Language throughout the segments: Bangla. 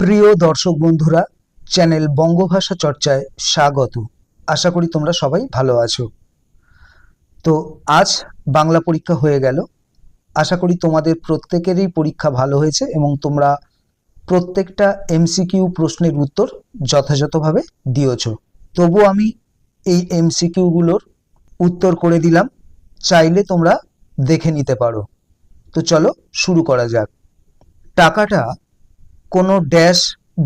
প্রিয় দর্শক বন্ধুরা, চ্যানেল বঙ্গভাষা চর্চায় স্বাগত। আশা করি তোমরা সবাই ভালো আছো। তো আজ বাংলা পরীক্ষা হয়ে গেল। আশা করি তোমাদের প্রত্যেকেরই পরীক্ষা ভালো হয়েছে এবং তোমরা প্রত্যেকটা এমসিকিউ প্রশ্নের উত্তর যথাযথভাবে দিয়েছ। তবু আমি এই এমসিকিউগুলোর উত্তর করে দিলাম। চাইলে তোমরা দেখে নিতে পারো। তো চলো শুরু করা যাক। টাকাটা কোনো ড্যাশ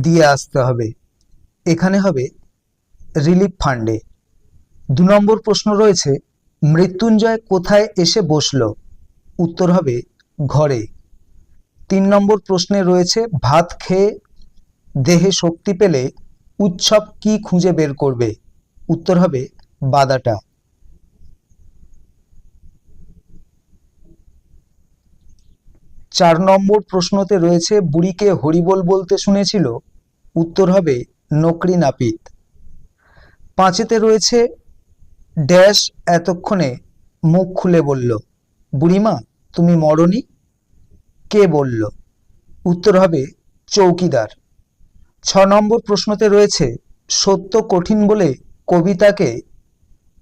দিয়ে আসতে হবে। এখানে হবে রিলিফ ফান্ডে দু নম্বর প্রশ্ন রয়েছে, মৃত্যুঞ্জয় কোথায় এসে বসল? উত্তর হবে ঘরে। তিন নম্বর প্রশ্নে রয়েছে, ভাত খেয়ে দেহে শক্তি পেলে উৎসব কি খুঁজে বের করবে? উত্তর হবে বাদাটা। চার নম্বর প্রশ্নতে রয়েছে, বুড়িকে হরিবোল বলতে শুনেছিল, উত্তর হবে নকরি নাপিত। পাঁচেতে রয়েছে, ড্যাশ এতক্ষণে মুখ খুলে বলল, বুড়িমা, তুমি মরনি? কে বলল? উত্তর হবে চৌকিদার। ছ নম্বর প্রশ্নতে রয়েছে, সত্য কঠিন বলে কবিতাকে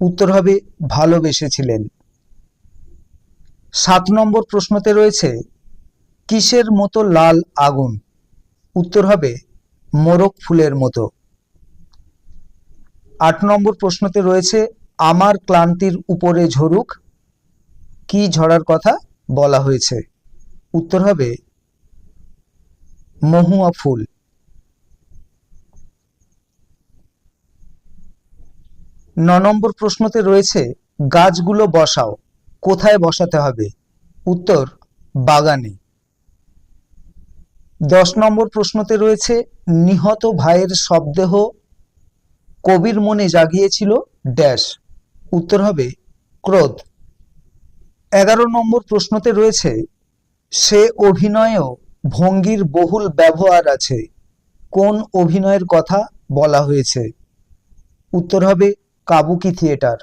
উত্তর হবে ভালোবেসেছিলেন। সাত নম্বর প্রশ্নতে রয়েছে কিসের মতো লাল আগুন? উত্তর হবে, মোরগ ফুলের মতো। আট নম্বর প্রশ্নতে রয়েছে, আমার ক্লান্তির উপরে ঝরুক, কি ঝরার কথা বলা হয়েছে? উত্তর হবে, মহুয়া ফুল। ন নম্বর প্রশ্নতে রয়েছে, গাছগুলো বসাও, কোথায় বসাতে হবে? উত্তর, বাগানে। দশ নম্বর প্রশ্নতে রয়েছে, নিহত ভাইয়ের শবদেহ কবির মনে জাগিয়েছিল ড্যাশ। উত্তর হবে ক্রোধ। এগারো নম্বর প্রশ্নতে রয়েছে, সে অভিনয়েও ভঙ্গির বহুল ব্যবহার আছে। কোন অভিনয়ের কথা বলা হয়েছে? উত্তর হবে কাবুকি থিয়েটার।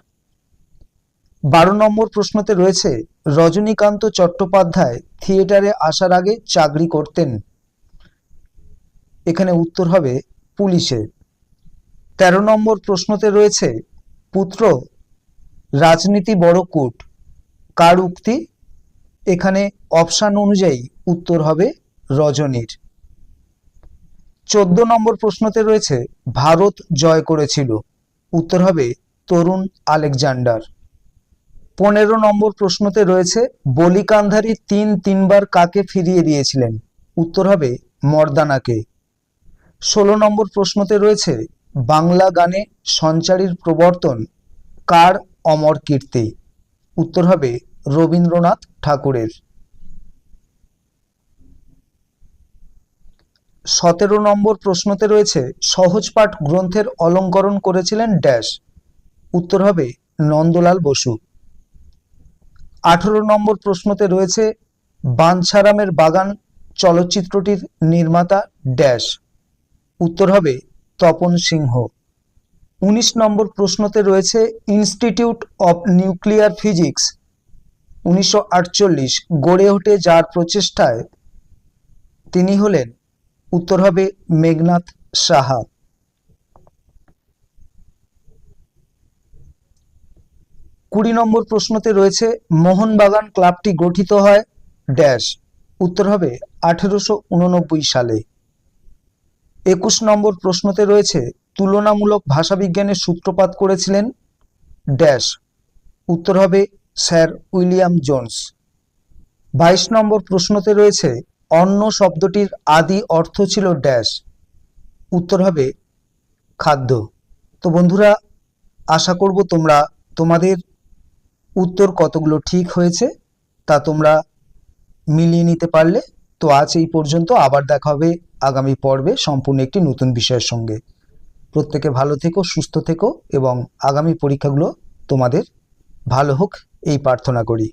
বারো নম্বর প্রশ্নতে রয়েছে, রজনীকান্ত চট্টোপাধ্যায় থিয়েটারে আসার আগে চাকরি করতেন। এখানে উত্তর হবে পুলিশের। তেরো নম্বর প্রশ্নতে রয়েছে, পুত্র, রাজনীতি বড় কূট, কার উক্তি? এখানে অপশান অনুযায়ী উত্তর হবে রজনীর। চোদ্দ নম্বর প্রশ্নতে রয়েছে, ভারত জয় করেছিল। উত্তর হবে তরুণ আলেকজান্ডার। পনেরো নম্বর প্রশ্নতে রয়েছে, বলিকান্ধারী তিন তিনবার কাকে ফিরিয়ে দিয়েছিলেন? উত্তর হবে মর্দানাকে। ষোলো নম্বর প্রশ্নতে রয়েছে, বাংলা গানে সঞ্চারীর প্রবর্তন কার অমর কীর্তি? উত্তর হবে রবীন্দ্রনাথ ঠাকুরের। সতেরো নম্বর প্রশ্নতে রয়েছে সহজপাঠ গ্রন্থের অলঙ্করণ করেছিলেন ড্যাশ। উত্তর হবে নন্দলাল বসু। আঠেরো নম্বর প্রশ্নতে রয়েছে, বাঞ্ছারামের বাগান চলচ্চিত্রটির নির্মাতা ড্যাশ। উত্তর হবে তপন সিংহ। উনিশ নম্বর প্রশ্নতে রয়েছে ইনস্টিটিউট অব নিউক্লিয়ার ফিজিক্স উনিশশো আটচল্লিশ, গড়ে ওঠে যার প্রচেষ্টায় তিনি হলেন, উত্তর হবে মেঘনাথ সাহা। কুড়ি নম্বর প্রশ্নতে রয়েছে মোহনবাগান ক্লাবটি গঠিত হয় ড্যাশ, উত্তর হবে আঠেরোশো উননব্বই সালে। একুশ নম্বর প্রশ্নতে রয়েছে, তুলনামূলক ভাষাবিজ্ঞানের সূত্রপাত করেছিলেন ড্যাশ। উত্তর হবে স্যার উইলিয়াম জোন্স। বাইশ নম্বর প্রশ্নতে রয়েছে অন্ন শব্দটির আদি অর্থ ছিল ড্যাশ। উত্তর হবে খাদ্য। তো বন্ধুরা, আশা করব তোমরা, তোমাদের উত্তর কতগুলো ঠিক হয়েছে তা তোমরা মিলিয়ে নিতে পারলে তো আজ এই পর্যন্ত। আবার দেখা হবে আগামী পর্বে সম্পূর্ণ একটি নতুন বিষয়ের সঙ্গে। প্রত্যেকে ভালো থেকো, সুস্থ থেকো এবং আগামী পরীক্ষাগুলো তোমাদের ভালো হোক, এই প্রার্থনা করি।